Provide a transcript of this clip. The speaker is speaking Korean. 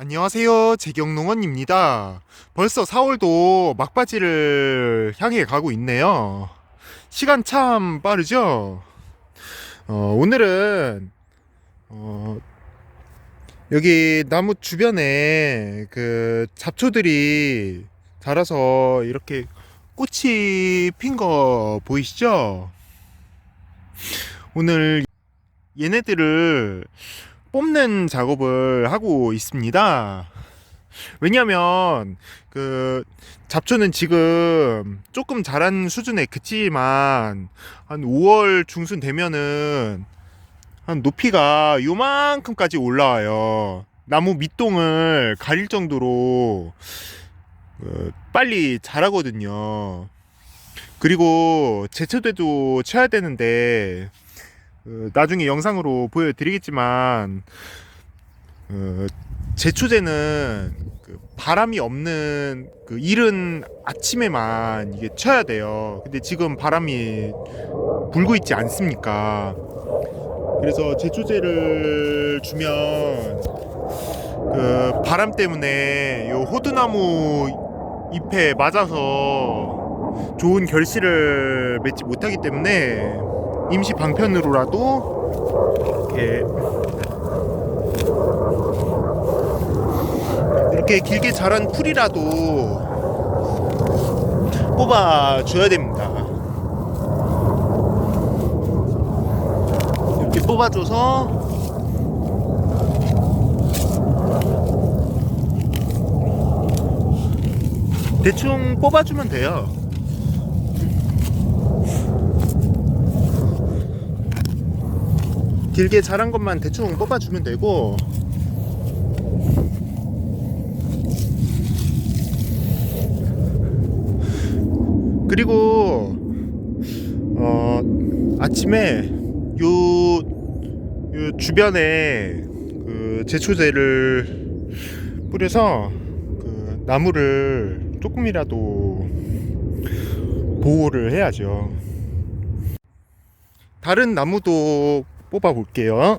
안녕하세요. 재경농원입니다. 벌써 4월도 막바지를 향해 가고 있네요. 시간 참 빠르죠? 어, 오늘은, 어, 여기 나무 주변에 그 잡초들이 자라서 이렇게 꽃이 핀 거 보이시죠? 오늘 얘네들을 뽑는 작업을 하고 있습니다. 왜냐면 그 잡초는 지금 조금 자란 수준에 그치지만 한 5월 중순 되면은 한 높이가 요만큼까지 올라와요. 나무 밑동을 가릴 정도로 그 빨리 자라거든요. 그리고 제초대도 쳐야 되는데 그 나중에 영상으로 보여드리겠지만 그 제초제는 그 바람이 없는 그 이른 아침에만 이게 쳐야 돼요. 근데 지금 바람이 불고 있지 않습니까? 그래서 제초제를 주면 그 바람 때문에 요 호두나무 잎에 맞아서 좋은 결실을 맺지 못하기 때문에 임시 방편으로라도 이렇게 이렇게 길게 자란 풀이라도 뽑아 줘야 됩니다. 이렇게 뽑아줘서 대충 뽑아주면 돼요. 길게 자란 것만 대충 뽑아주면 되고 그리고 어 아침에 요, 요 주변에 그 제초제를 뿌려서 그 나무를 조금이라도 보호를 해야죠. 다른 나무도 뽑아 볼게요.